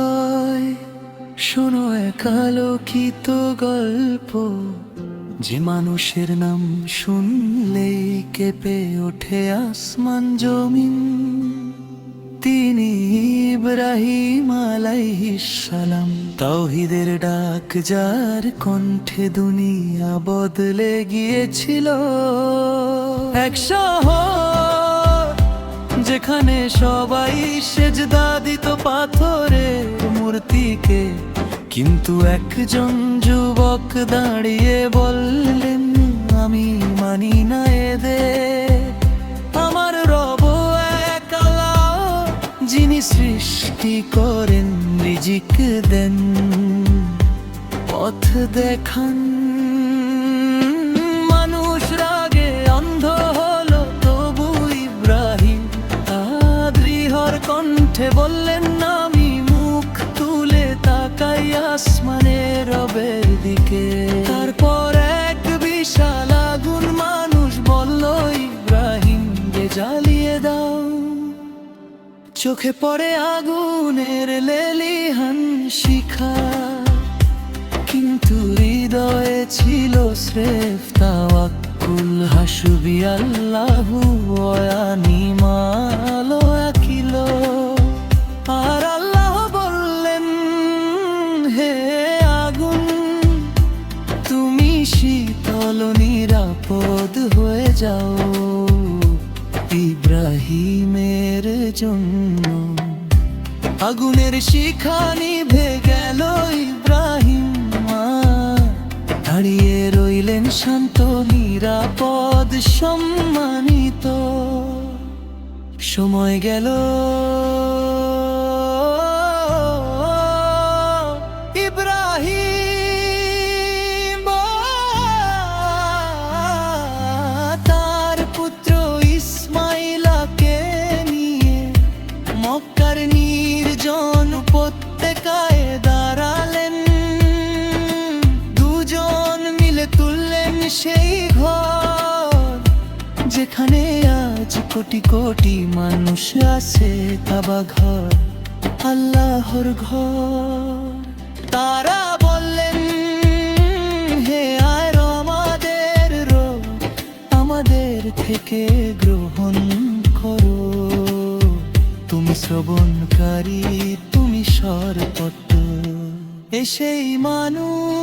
হৃদয় শোনো এক আলোকিত গল্প। যে মানুষের নাম শুনলেই কেঁপে ওঠে আসমান জমিন। তিনি ইব্রাহিম সালাম। তাওহিদের ডাক যার কণ্ঠে দুনিয়া বদলে গিয়েছিল। এক শহর যেখানে সবাই সেজদা দিত পাথরে। মূর্তিকে কিন্তু একজন যুবক দাঁড়িয়ে বললেন আমি মানি না এদের। আমার রব এক আল্লাহ, যিনি সৃষ্টি করেন রিজিক দেন পথ দেখান। মানুষ রাগে অন্ধ হলো তবু ইব্রাহিম। আদ্রিহর কণ্ঠে বললেন দিকে। তারপর এক বিশাল আগুন মানুষ বলল, ইব্রাহিম যে জ্বালিয়ে দাও। চোখে পড়ে আগুনের লেলিহান শিখা কিন্তু হৃদয়ে ছিল স্রেফ তাওয়াক্কুল হাসুবি আল্লাহু ওয়ানি মালো শীতল নিরাপদ হয়ে যাও। ইব্রাহিমের জন্য আগুনের শিখা নিভে গেল ইব্রাহিম দাঁড়িয়ে রইলেন শান্ত, নিরাপদ, সম্মানিত। সময় গেল। যেখানে আজ কোটি কোটি মানুষ আছে কাবা ঘর, আল্লাহর ঘর। তারা বললেন, হে আর আমাদের রোগ আমাদের থেকে গ্রহণ করো। তুমি শ্রবণকারী, তুমি সরপট এসেই মানুষ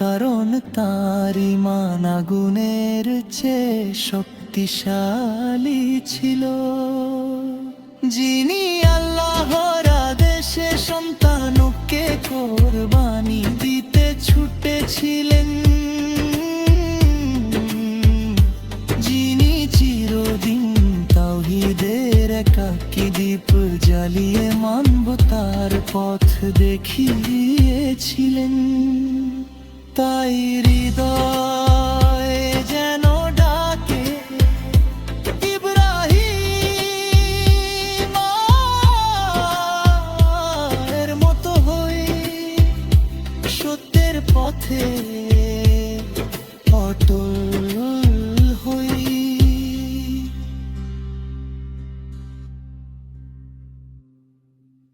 কারণ তার ইমান আগুনের চেয়ে শক্তিশালী ছিল। যিনি আল্লাহর আদেশে সন্তানকে কোরবানি দিতে ছুটেছিলেন, যিনি চিরদিন তাওহিদের একাকি দ্বীপ জ্বালিয়ে মানব তার পথ দেখিয়েছিলেন। তাই হৃদয়